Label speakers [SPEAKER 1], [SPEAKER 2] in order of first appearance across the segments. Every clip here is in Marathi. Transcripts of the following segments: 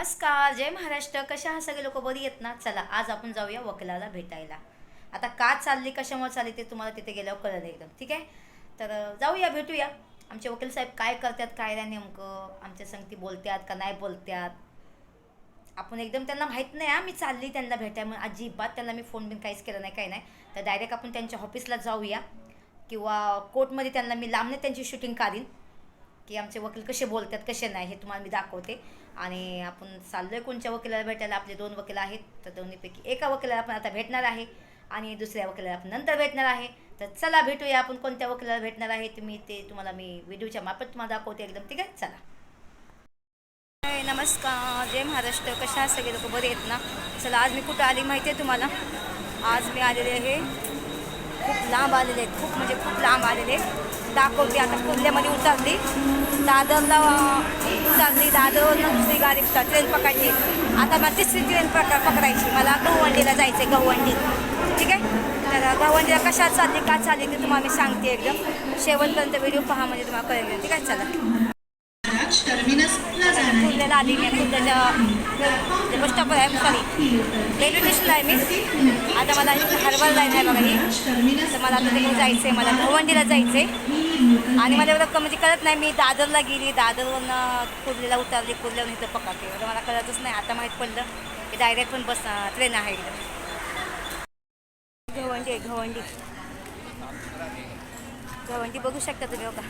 [SPEAKER 1] नमस्कार जय महाराष्ट्र. कशा हा सगळे लोक? बरी आहेत ना? चला आज आपण जाऊया वकिलाला भेटायला. आता का चालली कशामुळे चालली ते तुम्हाला तिथे गेल्यावर कळलं एकदम ठीक आहे? तर जाऊया भेटूया. आमचे वकील साहेब काय करतात काय नाही नेमकं? आमच्या संगती बोलत्यात का नाही बोलत्यात आपण एकदम त्यांना माहीत नाही हा मी चालली त्यांना भेटाय म्हणून अजिबात त्यांना मी फोन बिन काहीच केलं नाही काही नाही. तर डायरेक्ट आपण त्यांच्या ऑफिसला जाऊया. किंवा कोर्टमध्ये त्यांना मी लांबने त्यांची शूटिंग काढीन. की आमचे वकील कसे बोलतात कसे नाही हे तुम्हाला मी दाखवते. आणि आपण चाललोय कोणत्या वकिलाला भेटायला? आपले दोन वकील आहेत तर दोन्हीपैकी एका वकिलाला आपण आता भेटणार आहे आणि दुसऱ्या वकिलाला आपण नंतर भेटणार आहे. तर चला भेटूया आपण कोणत्या वकिलाला भेटणार आहे तुम्ही ते तुम्हाला मी व्हिडिओच्या मार्फत तुम्हाला दाखवते एकदम ठीक आहे? चला. नमस्कार. जय महाराष्ट्र. कशा सगळे लोक बरे आहेत ना? चला आज मी कुठं आली माहिती आहे तुम्हाला? आज मी आलेले आहे खूप लांब आलेले आहेत. खूप म्हणजे खूप लांब आलेले दाखवते आता कुर्ल्यामध्ये उतरली. दादरला उतरली दादरवरनं दुसरी गाडी ट्रेन पकडायची आता मला तिसरी ट्रेन पक पकडायची. मला गहुवंडीला जायचं आहे गहुवंडी ठीक आहे? तर गहुवंडीला कशा चालली का चालली ते तुम्हाला मी सांगते एकदम. शेवटपर्यंत व्हिडिओ पहा म्हणजे तुम्हाला कळेल. ठीक आहे? चला. कुर्ल्याला आली मी कुर्ल्याच्या बस स्टॉपवर आहे सॉरी रेल्वे स्टेशनला आहे मी. आता मला हरवल जायचं आहे बघा ही. तर मला आता तिकडे जायचं आहे मला गव्हांडीला जायचं आहे आणि मला एवढं म्हणजे कळत नाही मी दादरला गेली दादरवरनं कुर्लीला उतरली कुर्ल्यावरून इथं पकडते एवढं मला कळतच नाही. आता माहीत पडलं की डायरेक्ट पण बस ट्रेन आहे इकडं. घवंडी आहे घवंडी बघू शकता तुम्ही हो बघा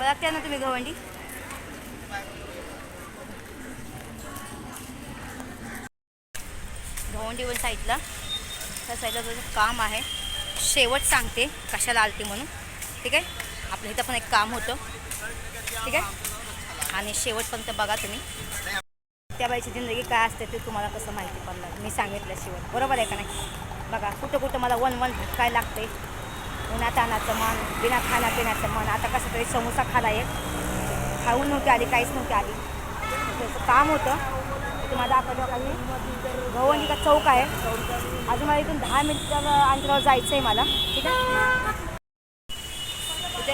[SPEAKER 1] ओळखता ना तुम्ही घवंडी? घवंडीवर साईडला त्या साईडला तुझं काम आहे. शेवट सांगते कशाला आलती म्हणून. ठीक आहे? आपलं इथं पण एक काम होतं. ठीक आहे? आणि शेवटपर्यंत बघा तुम्ही. त्या बाईची जिंदगी काय असते ते तुम्हाला कसं माहिती पडणार. मी सांगितलं शेवट. बरोबर आहे का नाही? बघा कुठं कुठं मला वन वन काय लागते उन्हात तानाचं मन बिना खाण्यापिण्याचं मन. आता कसं तरी समोसा खाला एक. खाऊन नव्हती आली काहीच नव्हती आली. त्याचं काम होतं. ते तुम्हाला दाखवलं काही गव्हाणी का चौक आहे. अजून मला इथून दहा मिनिटं अंतरावर जायचं आहे मला. ठीक आहे?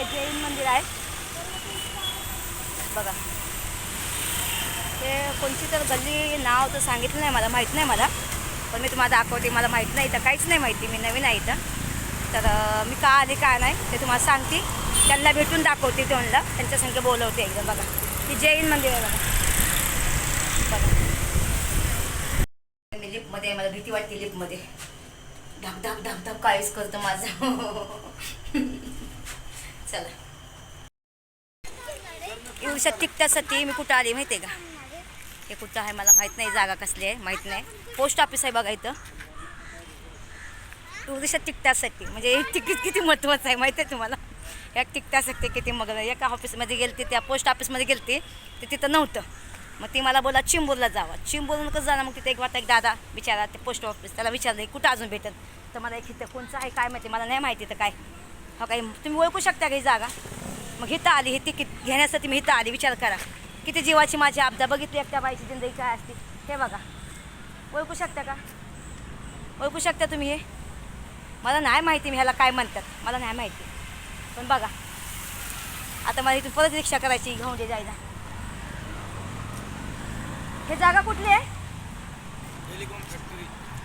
[SPEAKER 1] इथे जैन मंदिर आहे. बघा. ते कोणची तर गल्ली नाव तर सांगितलं नाही मला माहीत नाही मला. पण मी तुम्हाला दाखवते मला माहीत नाही इथं काहीच नाही माहिती मी नवीन आहे इथं. तर मी का आले काय नाही ते तुम्हाला सांगते. त्यांना भेटून दाखवते तोंडला त्यांच्या संख्या बोलवते एकदम बघा. ती जैन मंदिर आहे बघा. बघा. मी लिफ्टमध्ये मला भीती वाटते लिफ्टमध्ये. धक धक धक धक काळीच करतं माझं. चला. एवढ्या तिकट्यासाठी मी कुठं आली माहिती आहे का? हे कुठं आहे मला माहीत नाही जागा कसली आहे माहीत नाही. पोस्ट ऑफिस आहे बघा इथं. एवढ्याशा तिकट्यासाठी म्हणजे हे तिकीट किती महत्त्वाचं आहे माहिती आहे तुम्हाला या तिकट्यासाठी किती मग एका ऑफिसमध्ये गेलती त्या पोस्ट ऑफिसमध्ये गेलती ते तिथं नव्हतं. मग ती मला बोला चिंबूरला जावा. चिंबूरला कसं जाणार मग तिथे एक वाटतं एक दादा विचारा ते पोस्ट ऑफिस त्याला विचारलं कुठं अजून भेटत तर मला एक इथं कोणचं आहे काय माहिती मला नाही माहिती तर काय. हो काही तुम्ही ओळखू शकता का ही जागा? मग इथं आली हे तिकीट घेण्यासाठी मी इथं आली विचार करा. किती जीवाची माझी आपदा बघितली एकट्या बाईची जिंदगी काय असते. हे बघा. ओळखू शकता का? ओळखू शकता तुम्ही हे? मला नाही माहिती मी ह्याला काय म्हणतात. मला नाही माहिती. पण बघा. आता मला इथून परत रिक्षा करायची घेऊन दे जायला. हे जागा कुठली आहे?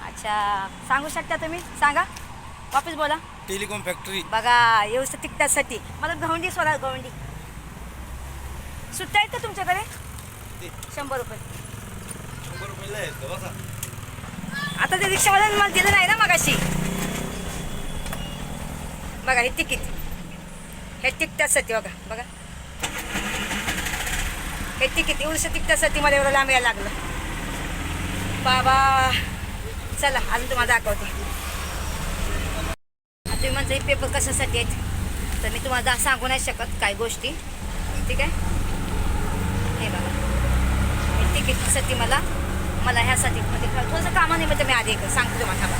[SPEAKER 1] अच्छा. सांगू शकता तुम्ही? सांगा. वापस बोला.
[SPEAKER 2] Telecom factory.
[SPEAKER 1] बघा व्यवस्थित तिकटासाठी मला गवंडी सोडा गवंडी. सुट्टा आहेत का तुमच्याकडे? शंभर रुपये.
[SPEAKER 2] शंभर रुपयाला बसा.
[SPEAKER 1] आता ते रिक्षावाल्याने मला दिलं नाही ना मगाशी. बघा हे तिकीट. हे तिकटासाठी बघा बघा. हे तिकीट एवढंसं तिकटासाठी मला एवढं लांब यायला लागलं. बाबा चला अजून तुम्हाला दाखवते. आता हे पेपर कशासाठी आहेत? तर मी तुम्हाला सांगू नाही शकत काही गोष्टी. ठीक आहे? हे बघा. तिकीटसाठी मला मला ह्यासाठी म्हणजे थोडंसं कामानिमित्त म्हणजे मी आधी एक तुम्हाला. थांबा.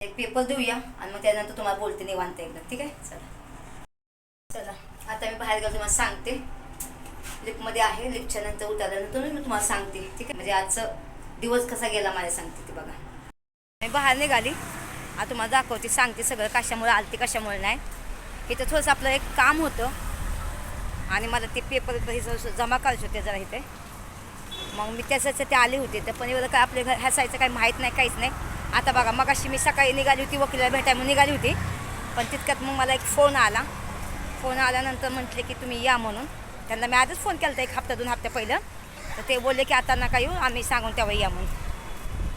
[SPEAKER 1] एक पेपर देऊया आणि मग त्यानंतर तुम्हाला बोलते निवांत एकदम ठीक आहे? चला. चला. आता मी बाहेर गेलो तुम्हाला सांगते. लिफ्टमध्ये आहे. लिफ्टच्या नंतर उतरल्यानंतर मी तुम्हाला सांगते. ठीक आहे? म्हणजे आजचं दिवस कसा गेला मला सांगते ते बघा. मी बाहेर निघाली. आता तुम्हाला दाखवते सांगते सगळं कशामुळे आलती कशामुळे नाही. इथं थोडंसं आपलं एक काम होतं. आणि मला ते पेपर जमा करायचे होते जरा इथे. मग मी त्याच्यासाठी आले होते तर पण एवढं काय आपल्या घर हसायचं काही माहीत नाही काहीच नाही. आता बघा मग अशी मी सकाळी निघाली होती वकिला भेटाय म्हणून निघाली होती. पण तितक्यात मग मला एक फोन आला. फोन आल्यानंतर म्हटले की तुम्ही या म्हणून. त्यांना मी आजच फोन केला होता एक हप्ता दोन हप्त्या पहिलं. तर ते बोलले की आता नका येऊ आम्ही सांगून त्यावेळी या म्हणून.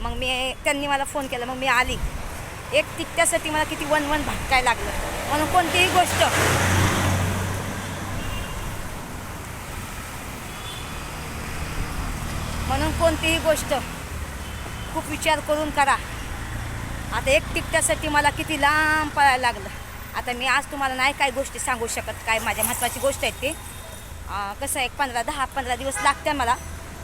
[SPEAKER 1] मग मी त्यांनी मला फोन केला मग मी आली. एक तिकट्यासाठी मला किती वन वन भटकाय लागलं. म्हणून कोणतीही गोष्ट. म्हणून कोणतीही गोष्ट. खूप विचार करून करा. आता एक तिकट्यासाठी मला किती लांब पळायला लागलं. आता मी आज तुम्हाला नाही काही गोष्टी सांगू शकत. काय माझ्या महत्त्वाची गोष्ट आहे ती. कसं आहे एक पंधरा दहा पंधरा दिवस लागते मला.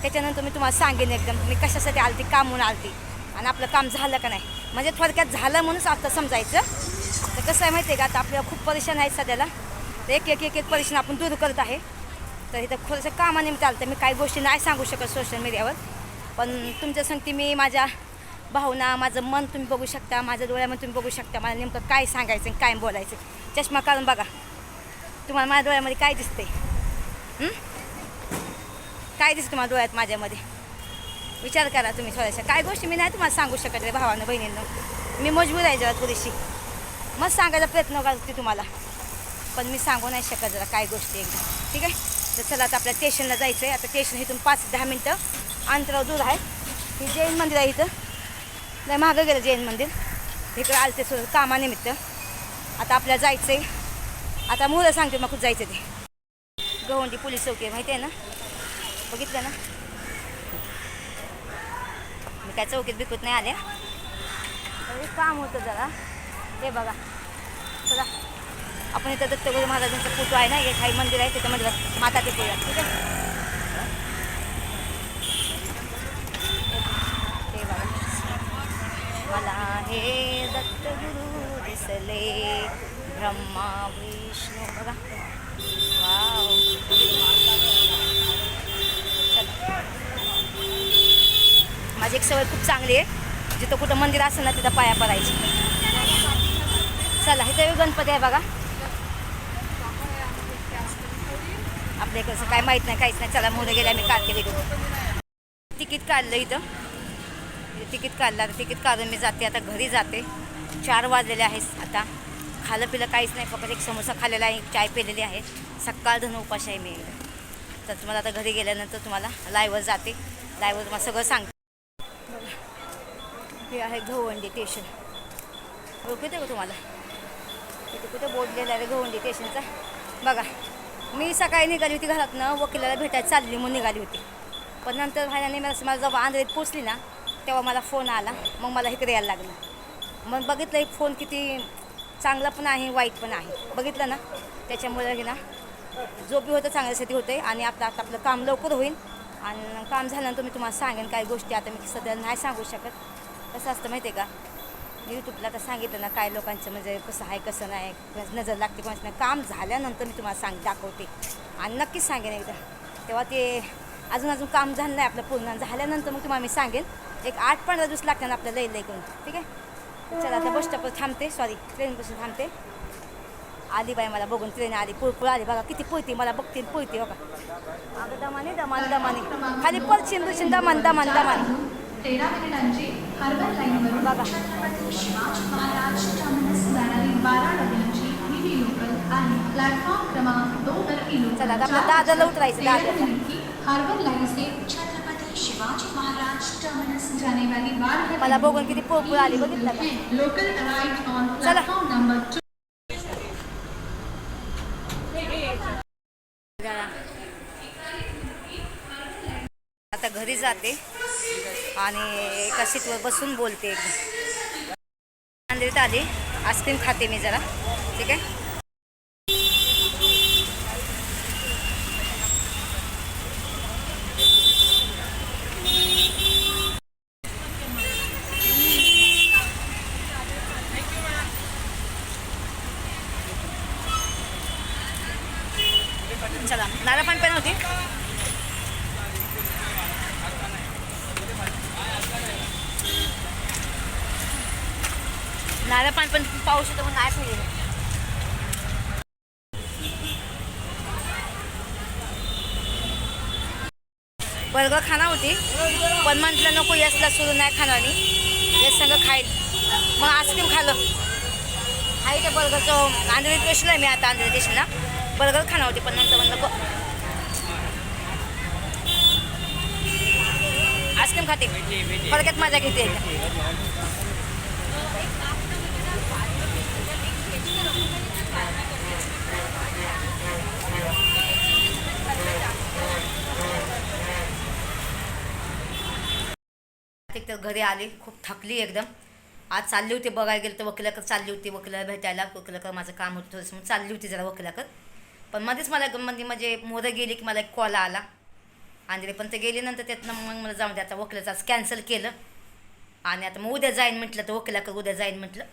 [SPEAKER 1] त्याच्यानंतर मी तुम्हाला सांगेन एकदम. मी कशासाठी आलती का म्हणून आलती. आणि आपलं काम झालं का नाही? म्हणजे थोडक्यात झालं म्हणूनच आता समजायचं. तर कसं आहे माहिती आहे का? आता आपल्याला खूप परेशान आहे सध्याला. तर एक एक एक एक परेशान आपण दूर करत आहे. तर इथं थोडंसं कामानिमित्त आलं तर मी काही गोष्टी नाही सांगू शकत सोशल मीडियावर पण तुमच्या सांगते मी माझ्या भावना माझं मन तुम्ही बघू शकता माझ्या डोळ्यामध्ये तुम्ही बघू शकता मला नेमकं काय सांगायचं काय बोलायचं. चष्मा काढून बघा. तुम्हाला माझ्या डोळ्यामध्ये काय दिसते काय दिसतं तुम्हाला डोळ्यात माझ्यामध्ये? विचार करा तुम्ही थोड्याशा. काय गोष्टी मी नाही तुम्हाला सांगू शकत रे भावानं बहिणींना. मी मजबूर आहे जरा थोडीशी. मग सांगायचा प्रयत्न करते तुम्हाला. पण मी सांगू नाही शकत जरा काय गोष्टी एकदम ठीक आहे? तर चला आता आपल्या स्टेशनला जायचं आहे आता स्टेशन इथून पाच दहा मिनटं अंतरावर दूर आहे. हे जैन मंदिर आहे इथं. नाही मागं गेलं जैन मंदिर. इकडं आलं ते थोडं कामानिमित्त. आता आपल्याला जायचं आहे आता मुलं सांगते मग कुठं जायचं ते. गवंडी पोलीस चौकी आहे माहिती आहे ना? बघितलं ना? मी काय चौकीत बिकूत नाही आले. काम होतं जरा. हे बघा. चला. आपण इथं दत्तगुरू महाराजांचा फोटो आहे ना एक काही मंदिर आहे तिथं मंदिरात माता टेकूया ठीक आहे? ते बघा. मला हे दत्तगुरू दिसले. ब्रह्मा विष्णू. बघा. वाव. माझी एक सवय खूप चांगली आहे. जिथं कुठं मंदिर असेल ना तिथं पाया पडायची. चला इथं गणपती आहे बघा. आपल्या कसं काय माहीत नाही काहीच नाही. चला मुलं गेल्या मी काढते व्हिडिओ तिकीट काढलं इथं. तिकीट काढलं. आता तिकीट काढून मी जाते आता घरी जाते. चार वाजलेले आहेत आता. खालं पिलं काहीच नाही फक्त एक समोसा खाल्लेला आहे चाय पिलेली आहे. सकाळ धन उपाश आहे मी. तर तुम्हाला आता घरी गेल्यानंतर तुम्हाला लाईव्हवर जाते. लाईव्हवर तुम्हाला सगळं सांगते. हे आहे घवंडी स्टेशन ओळखते का तुम्हाला? इथे कुठे बोललेला आहे घवंडी स्टेशनचा बघा मी सकाळी निघाली होती घरातनं वकिलाला भेटायला चालली म्हणून निघाली होती. पण नंतर भाण्याने मला मला जेव्हा आंध्रीत पोचली ना तेव्हा मला फोन आला. मग मला इकडे यायला लागलं. मग बघितलं एक फोन किती चांगला पण आहे वाईट पण आहे. बघितलं ना? त्याच्यामुळे हे ना जो बी होतं चांगल्यासाठी होते आणि आपलं आता आपलं काम लवकर होईल. आणि काम झाल्यानंतर मी तुम्हाला सांगेन काही गोष्टी. आता मी सध्या नाही सांगू शकत. कसं असतं माहिती आहे का यूट्यूबला तर सांगितलं ना काय लोकांचं म्हणजे कसं आहे कसं नाही नजर लागते कोणाचं नाही. काम झाल्यानंतर मी तुम्हाला सांग दाखवते. आणि नक्कीच सांगेन एकदा. तेव्हा ते अजून अजून काम झालं नाही आपलं पूर्ण. झाल्यानंतर मग तुम्हाला मी सांगेन एक आठ पंधरा दिवस लागतात आपल्याला लई लई करून. ठीक आहे? चला आता बस स्टॉपवर थांबते. सॉरी ट्रेनपासून थांबते. आली बाई मला बघून ट्रेन आली. पुळपुळ आली. बघा किती पोहती मला बघते पोहती बघा. अगं दमाने दमान दमाने. खाली पळशीन बिळशीन दमान दमान दमान.
[SPEAKER 3] तेरा मिनिटांची हर्बल लाईनवरून
[SPEAKER 1] बघा
[SPEAKER 3] छत्रपती शिवाजी महाराज टर्मिनस जाणारी बारा डब्यांची हिंदी लोकल आणि प्लॅटफॉर्म क्रमांक दोन वर ही लोकल
[SPEAKER 1] चला, आता आपलं दादरला उतरायचं, दादर.
[SPEAKER 3] हर्बल लाईन से छत्रपति शिवाजी महाराज टर्मिनस जाने वाली
[SPEAKER 1] मला बघून किती पळपुळ आली बघितलं
[SPEAKER 3] local arrived on. Platform number.
[SPEAKER 1] आता घरी जाते आणि एका सीटवर बसून बोलते. एकदम मंदिरात आली. आईस्क्रीम खाते मी जरा. ठीक आहे चला नारळ पाणी पण होती नारळ पाणी पण पाऊस येतो पण नाही पाहिजे बर्गर खाणार होती पण म्हटलं नको यसला सुरू नाही खाणार यस सगळं खाईल. मग आईस्क्रीम खाल्लं. आहे त्या बर्गरचं आंध्र स्टेशनला आहे मी आता आंध्र स्टेशनला बर्गर खाणार होती पण नंतर म्हणलं नको. आईस्क्रीम खाते. फडक्यात मजा घेते. एक तर घरी आली खूप थकली एकदम. आज चालली होती बघायला गेलं तर वकिलाकडे चालली होती वकिला भेटायला वकिलाकडे माझं काम होतं थोडंसं मग चालली होती जरा वकिलाकडे. पण मध्येच मला म्हणजे म्हणजे मोरं गेली की मला एक कॉल आला. आणि पण ते गेल्यानंतर त्यातनं मग मला जाऊन दे आता वकिलाचं आज कॅन्सल केलं. आणि आता मग उद्या जाईन म्हटलं तर वकिलाकडे उद्या जाईन म्हटलं.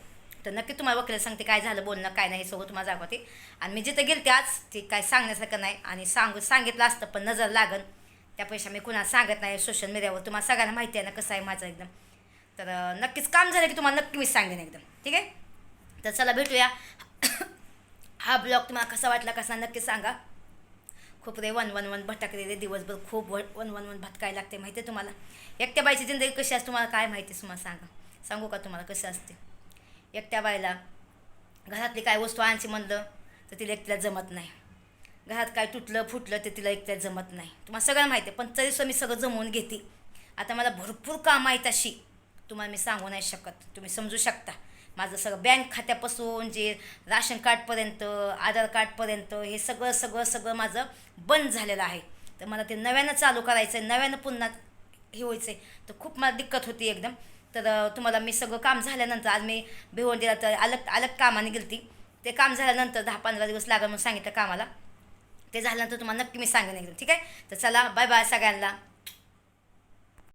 [SPEAKER 1] तर नक्की तुम्हाला वकिला सांगते काय झालं बोलणं काय नाही हे सगळं तुम्हाला दाखवते. आणि मी जिथं गेलते आज ते काय सांगण्यासारखं नाही. आणि सांग सांगितलं असतं पण नजर लागन. त्या पैशा मी कुणाला सांगत नाही सोशल मीडियावर तुम्हाला सगळ्यांना माहिती आहे ना कसं आहे माझं एकदम. तर नक्कीच काम झालं की तुम्हाला नक्की मी सांगेन एकदम. ठीक आहे? तर चला भेटूया. हा ब्लॉग तुम्हाला कसा वाटला कसा नक्की सांगा. खूप रे वन वन वन भटकले रे दिवसभर. खूप व- वन वन वन भटकायला लागते माहिती आहे तुम्हाला? एकट्या बाईची जिंदगी कशी असते तुम्हाला काय माहिती आहे तुम्हाला सांगा. सांगू का तुम्हाला कशी असते? एकट्या बाईला घरातली काय वस्तू आणची म्हणलं तर तिला एकट्याला जमत नाही. घरात काय तुटलं फुटलं ते तिला एकट्यात जमत नाही. तुम्हाला सगळं माहिती आहे पण तरी मी सगळं जमवून घेते. आता मला भरपूर काम आहेत अशी. तुम्हाला मी सांगू नाही शकत. तुम्ही समजू शकता. माझं सगळं बँक खात्यापासून जे राशन कार्डपर्यंत आधार कार्डपर्यंत हे सगळं सगळं सगळं माझं बंद झालेलं आहे. तर मला ते नव्यानं चालू करायचं आहे नव्यानं पुन्हा हे व्हायचं आहे तर खूप मला दिक्कत होती एकदम. तर तुम्हाला मी सगळं काम झाल्यानंतर आज मी भिवंडीला तर अलग अलग कामाने गेलती. ते काम झाल्यानंतर दहा पंधरा दिवस लागेल म्हणून सांगितलं कामाला. ते झाल्यानंतर तुम्हाला नक्की मी सांगेन एकदम ठीक आहे? तर चला बाय बाय सगळ्यांना.